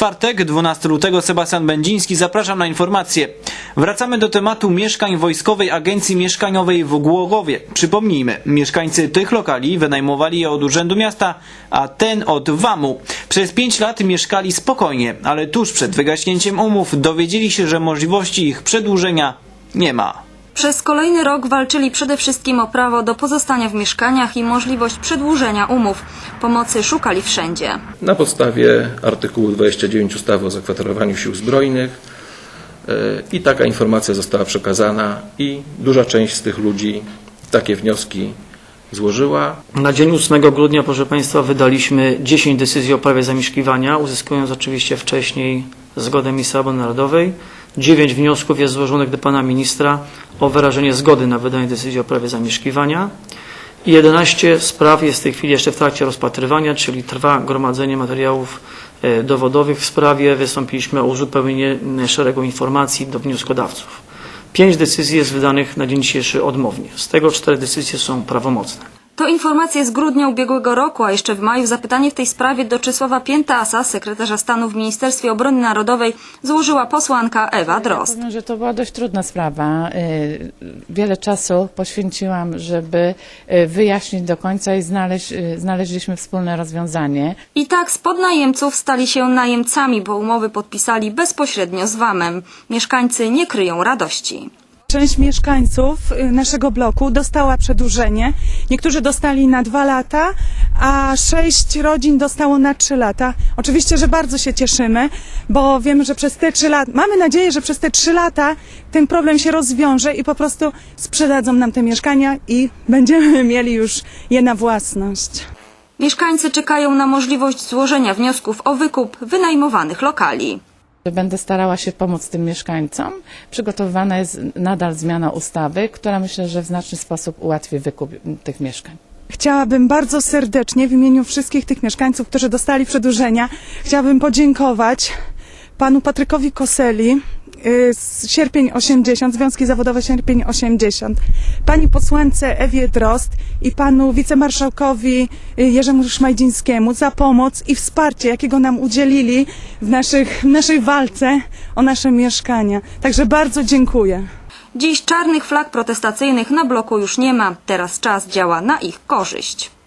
czwartek, 12 lutego, Sebastian Będziński. Zapraszam na informacje. Wracamy do tematu mieszkań Wojskowej Agencji Mieszkaniowej w Głogowie. Przypomnijmy, mieszkańcy tych lokali wynajmowali je od Urzędu Miasta, a ten od WAMU. Przez 5 lat mieszkali spokojnie, ale tuż przed wygaśnięciem umów dowiedzieli się, że możliwości ich przedłużenia nie ma. Przez kolejny rok walczyli przede wszystkim o prawo do pozostania w mieszkaniach i możliwość przedłużenia umów. Pomocy szukali wszędzie. na podstawie artykułu 29 ustawy o zakwaterowaniu sił zbrojnych e, i taka informacja została przekazana i duża część z tych ludzi takie wnioski złożyła. Na dzień 8 grudnia, proszę Państwa, wydaliśmy 10 decyzji o prawie zamieszkiwania, uzyskując oczywiście wcześniej zgodę Obrony Narodowej. 9 wniosków jest złożonych do Pana Ministra o wyrażenie zgody na wydanie decyzji o prawie zamieszkiwania. I 11 spraw jest w tej chwili jeszcze w trakcie rozpatrywania, czyli trwa gromadzenie materiałów e, dowodowych w sprawie. Wystąpiliśmy o uzupełnienie szeregu informacji do wnioskodawców. Pięć decyzji jest wydanych na dzień dzisiejszy odmownie. Z tego cztery decyzje są prawomocne. To informacje z grudnia ubiegłego roku, a jeszcze w maju zapytanie w tej sprawie do Czesława Piętasa, sekretarza stanu w Ministerstwie Obrony Narodowej, złożyła posłanka Ewa Drozd. Powiem, że to była dość trudna sprawa. Y, Wiele czasu poświęciłam, żeby y, wyjaśnić do końca i znaleźć, y, znaleźliśmy wspólne rozwiązanie. I tak z podnajemców stali się najemcami, bo umowy podpisali bezpośrednio z WAM-em. Mieszkańcy nie kryją radości. Część mieszkańców y, naszego bloku dostała przedłużenie. Niektórzy dostali na dwa lata, a sześć rodzin dostało na trzy lata. Oczywiście, że bardzo się cieszymy, bo wiemy, że przez te trzy lata, mamy nadzieję, że przez te trzy lata ten problem się rozwiąże i po prostu sprzedadzą nam te mieszkania i będziemy mieli już je na własność. Mieszkańcy czekają na możliwość złożenia wniosków o wykup wynajmowanych lokali. Będę starała się pomóc tym mieszkańcom. Przygotowywana jest nadal zmiana ustawy, która myślę, że w znaczny sposób ułatwi wykup tych mieszkań. Chciałabym bardzo serdecznie w imieniu wszystkich tych mieszkańców, którzy dostali przedłużenia, chciałabym podziękować panu Patrykowi Koseli Sierpień 80, Związki Zawodowe Sierpień 80, pani posłance Ewie Drost i panu wicemarszałkowi y, Jerzemu Szmajdzińskiemu za pomoc i wsparcie, jakiego nam udzielili w, naszych, w naszej walce o nasze mieszkania. Także bardzo dziękuję. Dziś czarnych flag protestacyjnych na bloku już nie ma. Teraz czas działa na ich korzyść.